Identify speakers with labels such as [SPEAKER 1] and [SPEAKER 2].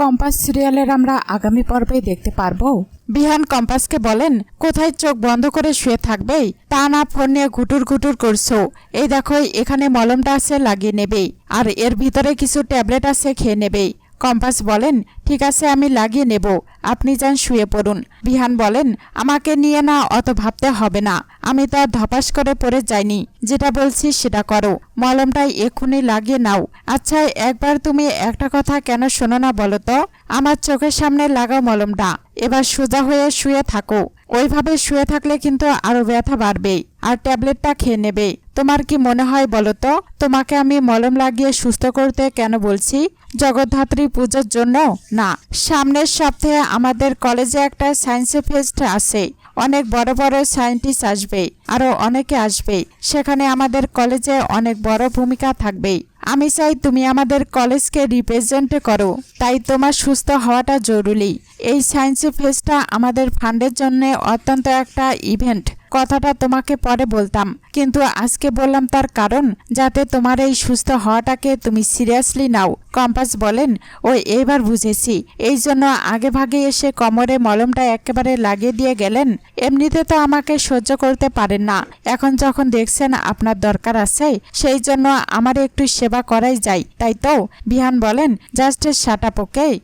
[SPEAKER 1] Compass সিরিয়ালের আমরা আগামী পর্বে দেখতে পারব। বিহান কম্পাসকে বলেন, কোথায় চোখ বন্ধ করে শুয়ে থাকবেই তা না, ফোন নিয়ে ঘুটুর ঘুটুর করছ। এই দেখো, এখানে মলমটা আছে, লাগিয়ে নেবেই আর এর ভিতরে কিছু ট্যাবলেট আছে, খেয়ে নেবেই কম্পাস বলেন, ঠিক আছে, আমি লাগিয়ে নেব। আপনি যান শুয়ে পড়ুন। বিহান বলেন, আমাকে নিয়ে না, অত ভাবতে হবে না। আমি তো আর ধপাস করে পড়ে যাইনি। যেটা বলছি সেটা করো। মলমটা এক্ষুনি লাগিয়ে নাও। আচ্ছা একবার তুমি একটা কথা কেন শোনো না বলো তো? আমার চোখের সামনে লাগাও মলমটা। এবার সোজা হয়ে শুয়ে থাকো। ওইভাবে শুয়ে থাকলে কিন্তু আরও ব্যথা বাড়বে আর ট্যাবলেটটা খেয়ে নেবে। তোমার কি মনে হয় বলো তো? তোমাকে আমি মলম লাগিয়ে সুস্থ করতে কেন বলছি? জগদ্ধাত্রী পুজোর জন্য? না। সামনের সপ্তাহে আমাদের কলেজে একটা সায়েন্স ফেস্ট আছে। অনেক বড় বড় সায়েন্টিস্ট আসবে, আরও অনেকে আসবে। সেখানে আমাদের কলেজে অনেক বড় ভূমিকা থাকবে। আমি চাই তুমি আমাদের কলেজকে রিপ্রেজেন্ট করো। তাই তোমার সুস্থ হওয়াটা জরুরি। এই সায়েন্স ফেস্টটা আমাদের ফান্ডের জন্য অত্যন্ত একটা ইভেন্ট কথাটা তোমাকে পরে বলতাম। কিন্তু আজকে বললাম তার কারণ, যাতে তোমার এই সুস্থ হওয়াটাকে তুমি সিরিয়াসলি নাও। কম্পাস বলেন, ও এইবার বুঝেছি। এই জন্য আগে ভাগে এসে কোমরে মলমটা একেবারে লাগিয়ে দিয়ে গেলেন, এমনিতে তো আমাকে সহ্য করতে পারেন না। এখন যখন দেখছেন আপনার দরকার আছে, সেই জন্য আমার একটু সেবা করাই যায়, তাই তো? বিহান বলেন, জাস্ট শাটাপ ওকে